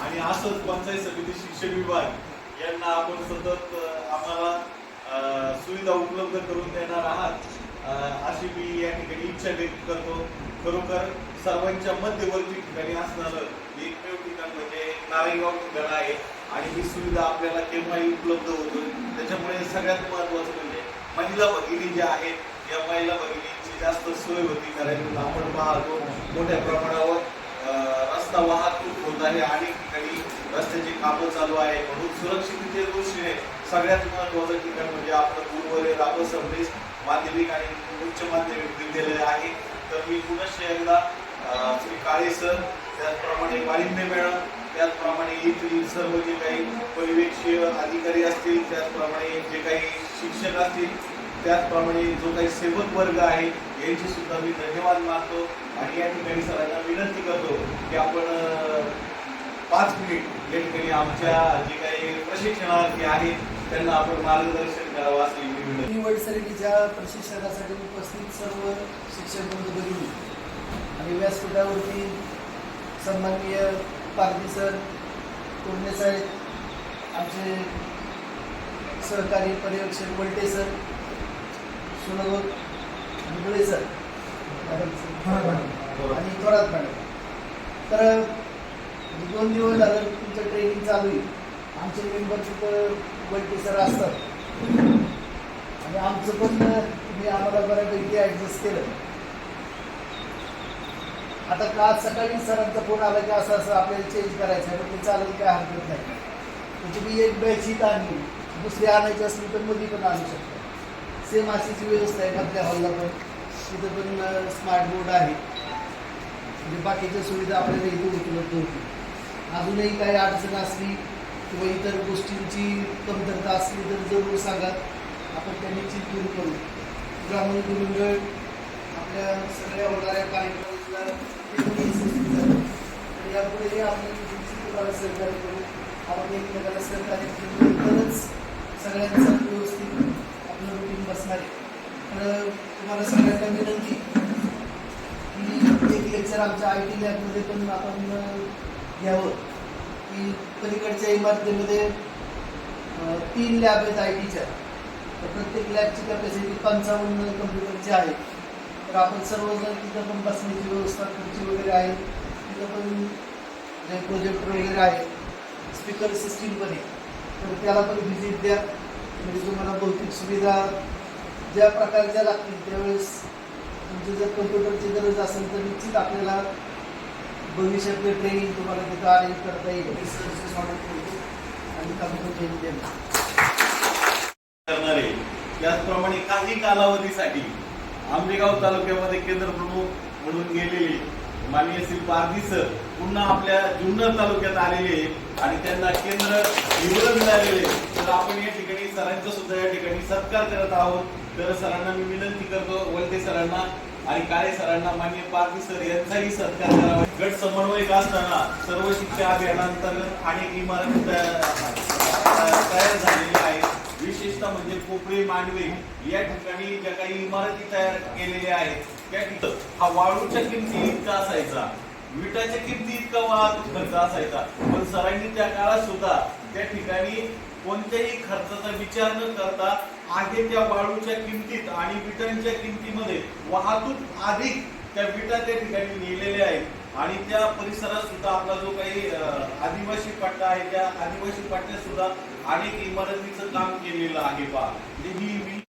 आणि असंच पंचायत समिती शिक्षण विभाग यांना आपण सतत आम्हाला सुविधा उपलब्ध करून देणार आहात. अशी मी या ठिकाणी इच्छा व्यक्त करतो. खरोखर सर्वांच्या मध्यवर्ती ठिकाणी असणारं एकमेव ठिकाण म्हणजे नारायणगाव ठिकाण आहे आणि ही सुविधा आपल्याला केव्हाही उपलब्ध होतो त्याच्यामुळे सगळ्यात महत्वाचं म्हणजे महिला भगिनी ज्या आहेत या महिला भगिनी जास्त सोय होती कारण आपण पाहतो मोठ्या प्रमाणावर रस्ता वाहतूक होत आहे अनेक ठिकाणी रस्त्याची कामं चालू आहे म्हणून सुरक्षिततेच्या दृष्टीने सगळ्यात महत्वाचं ठिकाण म्हणजे आपलं गुरुवरे राघव सबनीस माध्यमिक आणि उच्च माध्यमिक विद्यालय आहे. तर मी पुनश्च एकदा श्री काळे सर त्याचप्रमाणे वाळिंबे मॅडम त्याचप्रमाणे येथील सर्व जे काही परिवेक्षीय अधिकारी असतील त्याचप्रमाणे जे काही शिक्षक असतील त्याचप्रमाणे जो काही सेवक वर्ग आहे यांची सुद्धा मी धन्यवाद मानतो आणि या ठिकाणी सरांना विनंती करतो की आपण पाच मिनिट या ठिकाणी आमच्या जे काही प्रशिक्षणार्थी आहेत त्यांना आपण मार्गदर्शन करावं असे मी विनंती प्रशिक्षणासाठी उपस्थित सर्व शिक्षक बंधू आणि व्यासपीठावरती सन्माननीय पारधी सर कोरणे साहेब आमचे सहकारी पर्यवेक्षक वलटे सर सर. आणि थोरात मॅडम तर दोन दिवस झालं तुमचं ट्रेनिंग चालू आहे. आमचे मेंबर वैद्य सर असतात. आणि आमचं पण तुम्ही आम्हाला बऱ्यापैकी ॲडजस्ट केलं. आता का सकाळी सरांचा फोन आला की असं असं आपल्याला चेंज करायचं आहे ते चालेल काय हरकत नाही. त्याची मी एक बेडशीट आणली. दुसरी आणायची असली तर मध्ये पण आणू शकतो सेम अशीच व्यवस्था आहे आपल्या हॉलला पण. तिथं पण स्मार्ट बोर्ड आहे. म्हणजे बाकीच्या सुविधा आपल्याला इथे उपलब्ध होती अजूनही काही अडचण असली किंवा इतर गोष्टींची कमतरता असली तर जरूर सांगा. आपण त्या निश्चित दूर करू. ग्रामीण गुरुंगळ आपल्या सगळ्या होणाऱ्या कार्यक्रमाला तर यापुढेही आपण निश्चित तुम्हाला सहकार्य करू. आपण एकमेकाला सहकार्य केलं तरच सगळ्यांचं व्यवस्थित आपलं रुटीन बसणार आहे. तर तुम्हाला सगळ्यांना विनंती की एक लेक्चर आमच्या आय टी लॅबमध्ये पण आपण घ्यावं. की पलीकडच्या इमारतीमध्ये तीन लॅब आहेत आय टीच्या तर प्रत्येक लॅबची कॅपॅसिटी पंचावन्न कम्प्युटरची आहे. तर आपण सर्वजण तिथं पण बसण्याची व्यवस्था खुर्ची वगैरे आहे. तिथं पण जे प्रोजेक्टर वगैरे आहे स्पीकर सिस्टीम पण आहे. तर त्याला पण व्हिजिट द्या. म्हणजे तुम्हाला भौतिक सुविधा ज्या प्रकारच्या लागतील त्यावेळेस तुमची जर कम्प्युटरची गरज असेल तर निश्चित आपल्याला भविष्यातले ट्रेनिंग तुम्हाला तिथं अरेंज करता येईल. रिसर्चेस ऑर्डर करतो आणि कम्प्युटर ट्रेनिंग देणार करणारे. त्याचप्रमाणे काही कालावधीसाठी आंबेगाव तालुक्यामध्ये केंद्र प्रमुख म्हणून गेलेले माननीय श्री पारधी सर पुन्हा आपल्या जुन्नर तालुक्यात आलेले आणि त्यांना केंद्र निवडून मिळालेले तर आपण या ठिकाणी सरांचा सुद्धा या ठिकाणी सत्कार करत आहोत. तर सरांना मी विनंती करतो वलते सरांना आणि काळे सरांना माननीय पारधी सर यांचाही सत्कार करावा. गट समन्वयक असताना सर्व शिक्षा अभियानांतर्गत अनेक इमारती तयार झालेली आहे विशेषतः म्हणजे कोपरे मांडवे या ठिकाणी ज्या काही इमारती तयार केलेल्या आहेत त्या ठिकाणी हा वाळूच्या किमती इतका असायचा. विटाच्या किमती इतका वाहतूक खर्च असायचा. पण सरांनी त्या काळात सुद्धा त्या ठिकाणी कोणत्याही खर्चाचा विचार न करता आधी त्या वाळूच्या किमतीत आणि विटांच्या किमतीमध्ये वाहतूक अधिक त्या विटा त्या ठिकाणी नेलेल्या आहेत. आणि त्या परिसरात सुद्धा आपला जो काही आदिवासी पट्टा आहे त्या आदिवासी पट्ट्यात सुद्धा अनेक इमारतीचं काम केलेलं आहे पहा म्हणजे ही